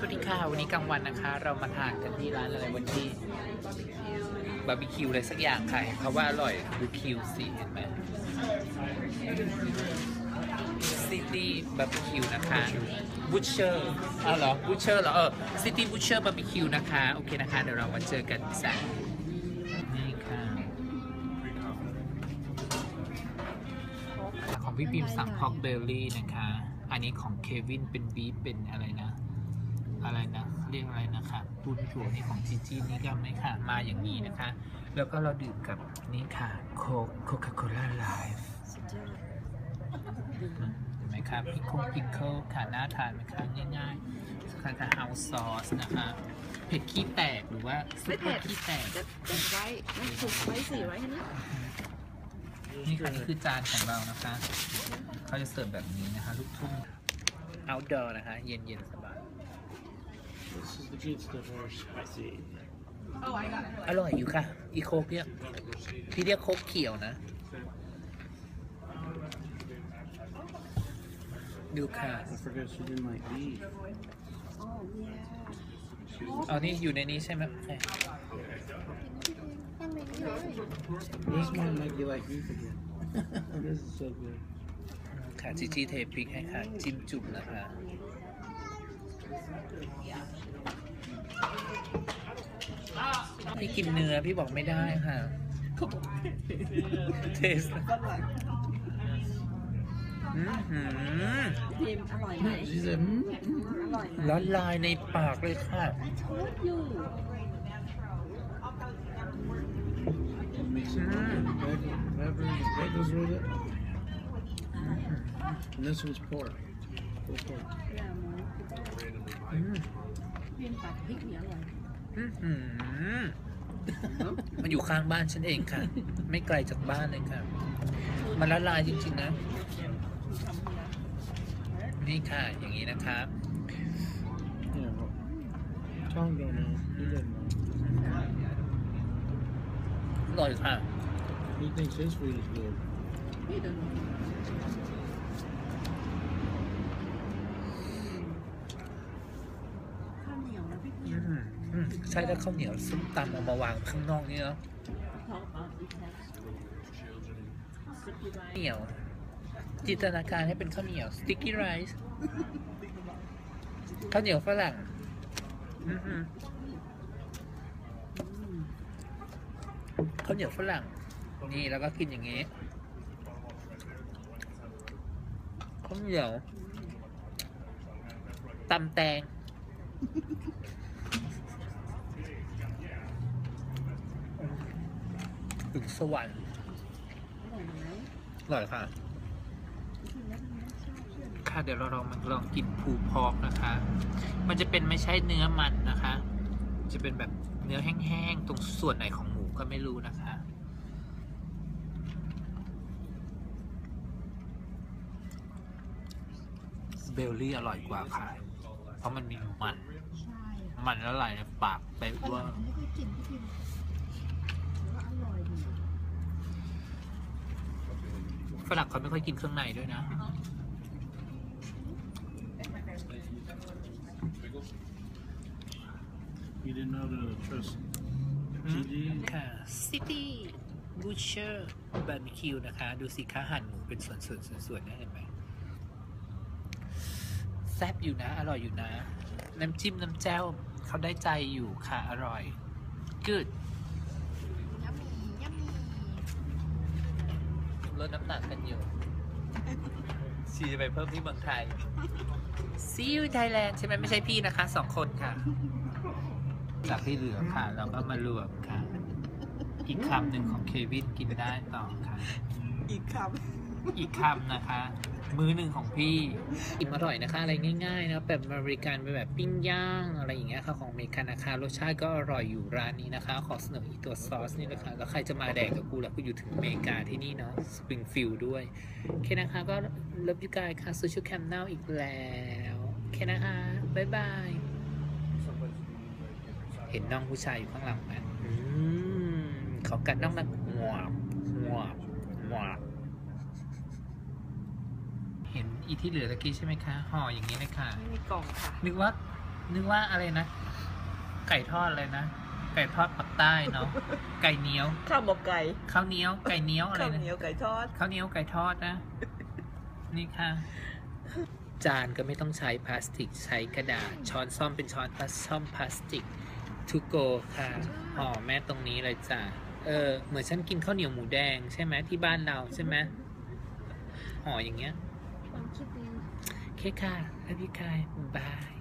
สวัสดีค่ะ วันนี้กลางวันนะคะ เรามาทานกันที่ร้านอะไรวันที่บาร์บีคิวอะไรสักอย่างค่ะเพราะว่าอร่อยดูคิวสิเห็นไหมซิตี้บาร์บีคิวนะคะบูชเชอร์อ้าวเหรอบูชเชอร์เหรอเออซิตี้บูชเชอร์บาร์บีคิวนะคะ โอเคนะคะ เดี๋ยวเรามาเจอกันสักนี่ค่ะของพี่พิมพ์สั่งพอกเบลลี่นะคะ อันนี้ของเควินเป็นบีฟเป็นอะไรนะ อะไรนะเรียกอะไรนะคะพูดไม่ถูกนี่ของจีจีนี่ก็ไม่ค่ะ มาอย่างนี้นะคะ แล้วก็เราดื่มกับนี่ค่ะโคโคคาโคล่าไลฟ์เห็นไหมครับพิคคงพิคเคิลค่ะน่าทานไหมคะง่ายๆสกัดกับเฮาส์ซอสนะคะเผ็ดขี้แตกหรือว่าซุปเปอร์ขี้แตกจะจะไว้ไม่ถูกไว้สีไว้ให้นะนี่ค่ะนี่คือจานของเรานะคะ เขาจะเสิร์ฟแบบนี้นะคะ ลูกทุ่ง outdoor นะคะ เย็นเย็นๆสบาย This is the good stuff or spicy. อร่อยอยู่ค่ะ อีโคกเนี่ยพี่เรียกโคกเขียวนะ ดูค่ะ I forgot she didn't like beef. เอานี่อยู่ในนี้ใช่ไหมโอเค This might make you like beef again. this is so good. ค่ะจีจีเทพริกให้ค่ะ จิ้มจุ่มนะคะ พี่กินเนื้อพี่บอกไม่ได้ค่ะเทสอื้อหือพิมอร่อยไหม She said, mm, อร่อยไหมละลายในปากเลยค่ะชอบอยู่ mix it with pepper, pepper, pickles with it. And this one's pork. Pulled pork. อืมพิมตัดพริกเนี่ยอร่อยอื้อหือมันอยู่ข้างบ้านฉันเองค่ะ ไม่ไกลจากบ้านเลยค่ะ มันละลายจริงๆนะ นี่ค่ะ อย่างนี้นะครับ Yeah, well, Tom don't know. He doesn't know. อร่อยค่ะ He thinks his food is good. นี่เดินข้าวเหนียวนะพี่พิ อื ม มอืม ใช่แล้วข้าวเหนียวส้มตำเอามาวางข้างนอกนี่เนาะท้องอ๋ออีกแล้วสกิไรเหนียว จินตนาการให้เป็นข้าวเหนียวสติ๊กกี้ไรซ์ข้าวเหนียวฝรั่งอื้อหือข้าวเหนียวฝรั่ง นี่แล้วก็กินอย่างนี้ข้าวเหนียวตำแตง ถึงสวรรค์อร่อยไหมอร่อยค่ะพิมแล้วพิมชอบเชื่อค่ะเดี๋ยวเราลองมาลองกินพูพอกนะคะ มันจะเป็นไม่ใช่เนื้อมันนะคะ จะเป็นแบบเนื้อแห้งๆ ตรงส่วนไหนของหมูก็ไม่รู้นะคะเบลลี่อร่อยกว่าค่ะ เพราะมันมีมันใช่มันละลายในปากไปฝว่า รั่งไม่ค่อยกินพี่พิมแต่ว่าอร่อยดี ฝรั่งเขาไม่ค่อยกินเครื่องในด้วยนะ You didn't know to trust อืม GG? ค่ะ City Butcher Barbecue นะคะ ดูสิคะหั่นหมูเป็นส่วนๆส่วนๆนะเห็นไหมแซ่บอยู่นะ อร่อยอยู่นะ น้ำจิ้มน้ำแจ่วเขาได้ใจอยู่ค่ะ อร่อย good ยัมมี่ยัมมี่ ลดน้ำหนักกันอยู่ ชีจะไปเพิ่มที่เมืองไทย See you in Thailand ใช่ไหมไม่ใช่พี่นะคะสองคนค่ะ จากที่เหลือค่ะ เราก็มารวมค่ะ อีกคำหนึ่งของเควินกินได้ต่อค่ะ อีกคอีกคำนะคะ มื้อหนึ่งของพี่อิ่มอร่อยนะคะ อะไรง่ายๆนะแบบอเมริกันเป็นแบบปิ้งย่างอะไรอย่างเงี้ยค่ะของอเมริกันนะคะรสชาติก็อร่อยอยู่ร้านนี้นะคะ ขอเสนออีกตัวซอสนี่นะคะแล้วใครจะมาแดกกับกูล่ะกูอยู่ถึงอเมริกาที่นี่เนาะสปริงฟิลด์ด้วยโอเคนะคะก็เลิฟยูกายค่ะซูชิแคมเนลอีกแล้วโอเคนะคะบ๊ายบายเห็นน้องผู้ชายอยู่ข้างหลังไหมเขากัดน้องมันหวบหวบหวบ เห็น อีที่เหลือตะกี้ใช่ไหมคะห่ออย่างนี้นะคะำไม่มีกล่องค่ะ นึกว่า นึกว่าอะไรนะ ไก่ทอดเลยนะ ไก่ทอดปักใต้เนาะ ไก่เหนียว ข้าวหมกไก่ข้าวเหนียว ไก่เหนียวอะไรข้าวนะเหนียวไก่ทอด ข้าวเหนียวไก่ทอดนะ นี่ค่ะ จานก็ไม่ต้องใช้พลาสติก ใช้กระดาษ ช้อนซ่อมเป็นช้อนพลาสซ่อมพลาสติก to go ค่ะห่อแม่ตรงนี้เลยจ้ะ เออ เหมือนฉันกินข้าวเหนียวหมูแดงใช่ไหมที่บ้านเราใช่ไหมห่ออย่างเงี้ย ความคิดดีโอ